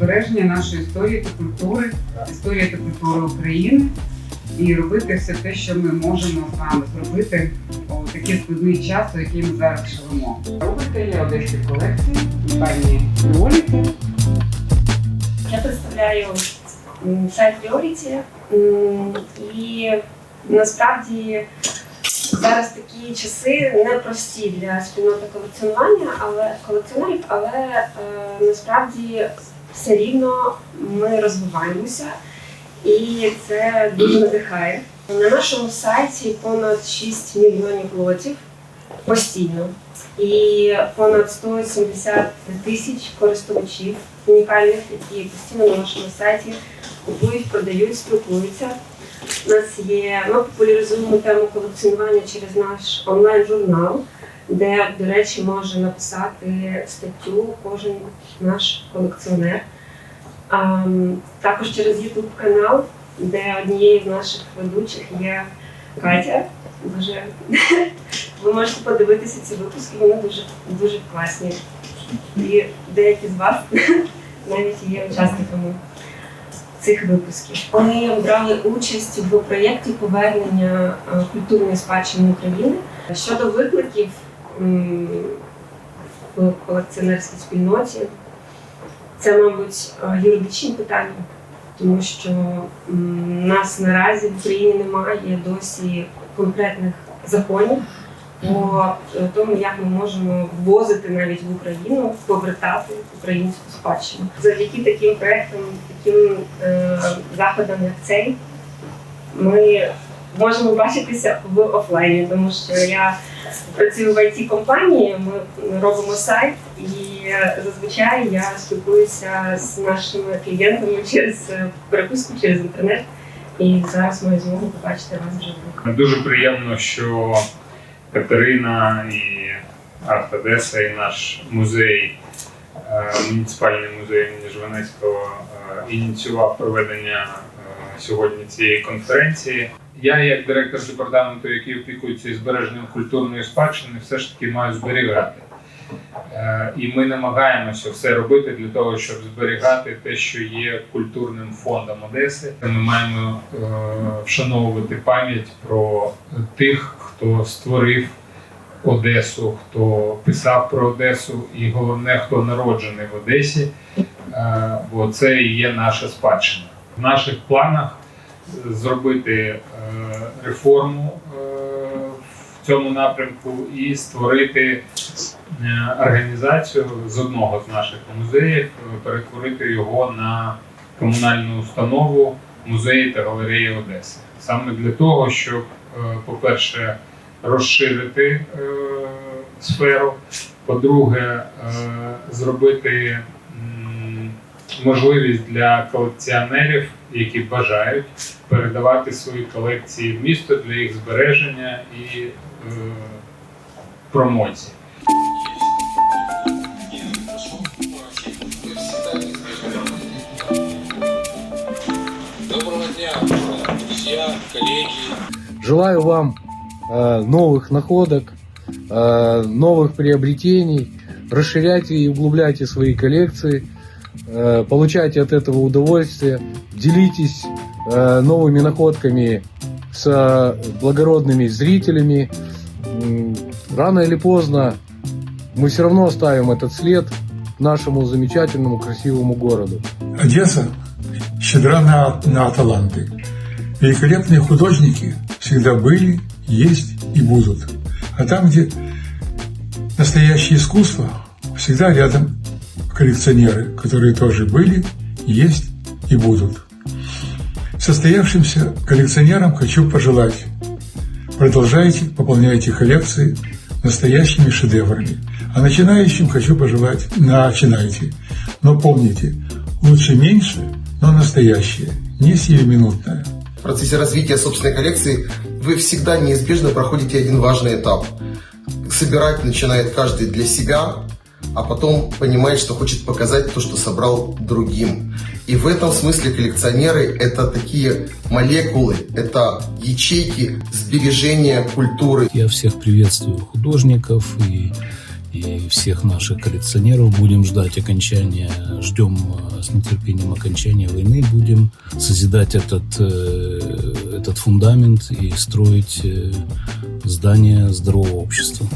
збереження нашої історії та культури, історії та культури України і робити все те, що ми можемо з вами зробити у такий складний час, у який ми зараз живемо. Рубрика є одеські колекції пані Лоліки. Я представляю сайт Priority і насправді зараз такі часи непрості для спільноти колекціонування, але колекціонерів, але е, насправді все рівно ми розвиваємося і це дуже надихає. На нашому сайті понад 6 мільйонів лотів постійно і понад 170 тисяч користувачів унікальних, які постійно на нашому сайті купують, продають, спілкуються. У нас є, ми популяризуємо тему колекціонування через наш онлайн-журнал, де, до речі, може написати статтю кожен наш колекціонер. А, також через YouTube канал, де однією з наших ведучих є Катя. Дуже ви можете подивитися ці випуски, вони дуже дуже класні. І деякі з вас навіть є учасниками цих випусків. Ми брали участь в проєкті повернення е, культурної спадщини України щодо викликів в колекціонерській спільноті. Це, мабуть, е, юридичні питання, тому що нас наразі в Україні немає досі конкретних законів по тому, як ми можемо ввозити навіть в Україну, повертати українську спадщину. Завдяки таким проектам, таким е, заходам, як цей, ми можемо бачитися в офлайні, тому що я працюю в it компанії ми робимо сайт, і зазвичай я спілкуюся з нашими клієнтами через е, переписку, через інтернет. І зараз маю змогу побачити вас вживу. Дуже приємно, що Катерина і Арт Одеса і наш музей, е, муніципальний музей імені Жванецького е, ініціював проведення сьогодні цієї конференції. Я, як директор департаменту, який опікується збереженням культурної спадщини, все ж таки маю зберігати. Е, І ми намагаємося все робити для того, щоб зберігати те, що є культурним фондом Одеси. Ми маємо е, вшановувати пам'ять про тих, хто створив Одесу, хто писав про Одесу, і головне, хто народжений в Одесі, е, бо це і є наша спадщина. В наших планах зробити е, реформу е, в цьому напрямку і створити е, організацію з одного з наших музеїв, перетворити його на комунальну установу музеї та галереї Одеси. Саме для того, щоб, по-перше, розширити сферу, по-друге, зробити можливість для колекціонерів, які бажають передавати свої колекції в місто для їх збереження і е, промоції. Доброго дня, друзья, коллеги. Желаю вам э, новых находок, э, новых приобретений. Расширяйте и углубляйте свои коллекции. э, получайте от этого удовольствие. Делитесь э, новыми находками с благородными зрителями. Рано или поздно мы все равно оставим этот след нашему замечательному красивому городу. Одесса щедра на, на таланты. Великолепные художники всегда были, есть и будут. А там, где настоящее искусство, всегда рядом коллекционеры, которые тоже были, есть и будут. Состоявшимся коллекционерам хочу пожелать продолжайте, пополняйте коллекции настоящими шедеврами. А начинающим хочу пожелать, начинайте. Но помните, лучше меньше, но настоящее, не сиюминутное. В процессе развития собственной коллекции вы всегда неизбежно проходите один важный этап. Собирать начинает каждый для себя, а потом понимает, что хочет показать то, что собрал другим. И в этом смысле коллекционеры – это такие молекулы, это ячейки сбережения культуры. Я всех приветствую, художников и и всех наших коллекционеров. Будем ждать окончания, ждем э, с нетерпением окончания войны. Будем созидать этот, э, этот фундамент и строить э, здание здорового общества.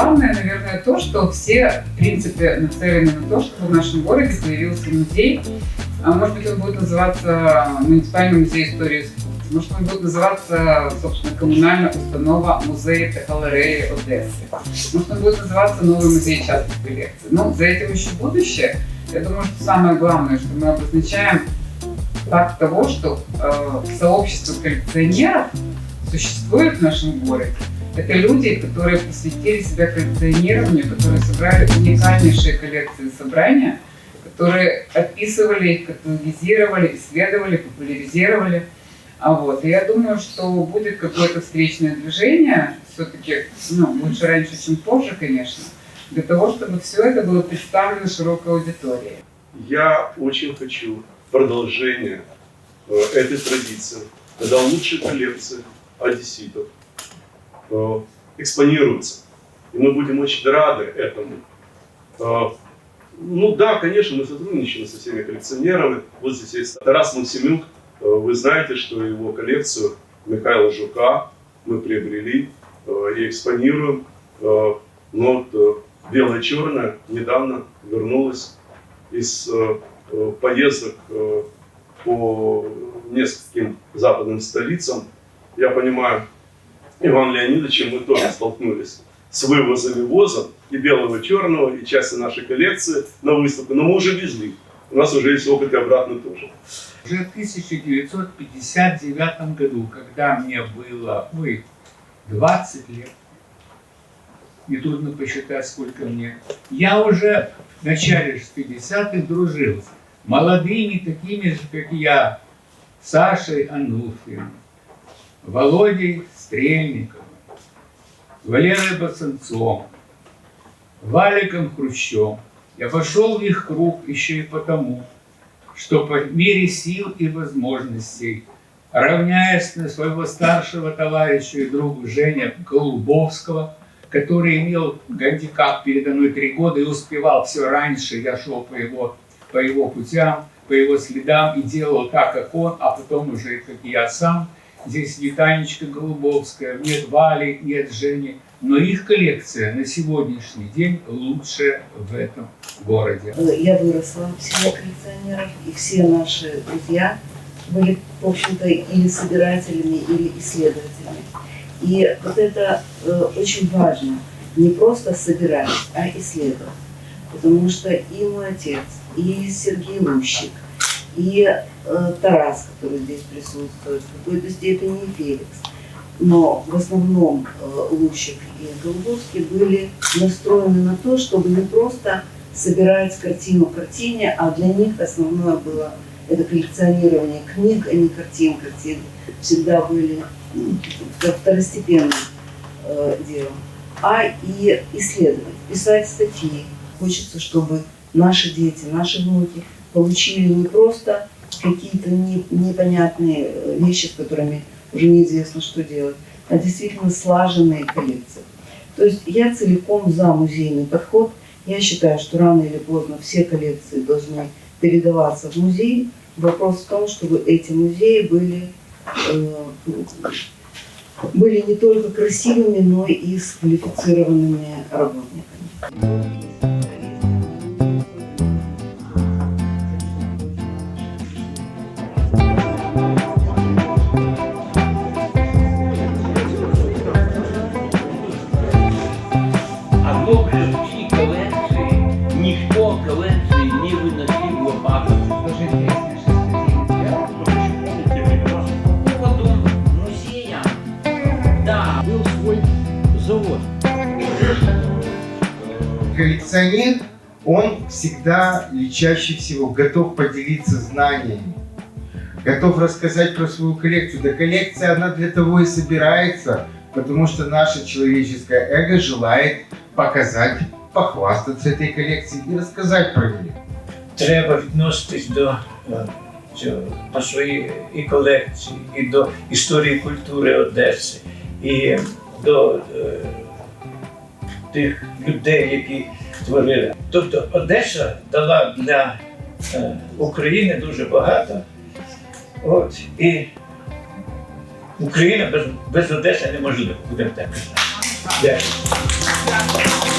Главное, наверное, то, что все, в принципе, нацелены на то, чтобы в нашем городе появился музей. А может быть, он будет называться муниципальный музей истории. Может, он будет называться, собственно, коммунальная установа музея галереи Одессы. Может, он будет называться новый музей частных коллекций. Ну, за этим еще будущее. Я думаю, что самое главное, что мы обозначаем факт того, что э, сообщество коллекционеров существует в нашем городе. Это люди, которые посвятили себя коллекционированию, которые собрали уникальнейшие коллекции собрания, которые описывали их, каталогизировали, исследовали, популяризировали. А вот, и я думаю, что будет какое-то встречное движение, все-таки, ну, лучше раньше, чем позже, конечно, для того, чтобы все это было представлено широкой аудитории. Я очень хочу продолжения э, этой традиции, когда лучшие коллекции одесситов э, экспонируются. И мы будем очень рады этому. Э, Ну да, конечно, мы сотрудничаем со всеми коллекционерами. Вот здесь есть Тарас Максимюк. Э, Вы знаете, что его коллекцию Михаила Жука мы приобрели и экспонируем. Но вот белое-черное недавно вернулось из поездок по нескольким западным столицам. Я понимаю, Иван Леонидовичем мы тоже столкнулись с вывозом и ввозом и белого, и черного, и части нашей коллекции на выставку. Но мы уже везли. У нас уже есть опыт и обратно тоже. Уже в 1959 году, когда мне было, ой, 20 лет, нетрудно посчитать, сколько мне, я уже в начале 60-х дружил с молодыми, такими же, как и я, Сашей Ануфрием, Володей Стрельниковым, Валерой Бацанцом, Валиком Хрущем. Я пошел в их круг еще и потому, что по мере сил и возможностей, равняясь на своего старшего товарища и друга Женя Голубовского, который имел гандикап передо мной три года и успевал все раньше, я шел по его, по его путям, по его следам и делал так, как он, а потом уже, как и я сам. Здесь не Танечка Голубовская, нет Вали, нет Жени, но их коллекция на сегодняшний день лучшая в этом городе. Я выросла в семье коллекционеров, и все наши друзья были, в общем-то, или собирателями, или исследователями. И вот это э, очень важно, не просто собирать, а исследовать. Потому что и мой отец, и Сергей Лущик, и э, Тарас, который здесь присутствует, в какой-то степени и Феликс, но в основном э, Лущик и Голубовский были настроены на то, чтобы не просто собирать картину картине, а для них основное было это коллекционирование книг, а не картин. Картины всегда были ну, второстепенным э, делом. А и исследовать, писать статьи. Хочется, чтобы наши дети, наши внуки получили не просто какие-то не- непонятные э, вещи, с которыми уже неизвестно, что делать, а действительно слаженные коллекции. То есть я целиком за музейный подход. Я считаю, что рано или поздно все коллекции должны передаваться в музей. Вопрос в том, чтобы эти музеи были, э, были не только красивыми, но и с квалифицированными работниками. коллекционер, он всегда или чаще всего готов поделиться знаниями, готов рассказать про свою коллекцию. Да коллекция, она для того и собирается, потому что наше человеческое эго желает показать, похвастаться этой коллекцией и рассказать про нее. Треба відноситись до, е, цього, до своєї і колекції, і до історії культури Одеси. І до е, тих людей, які творили. Тобто Одеса дала для е, України дуже багато. От, і Україна без, без Одеси неможлива, будемо так. Дякую.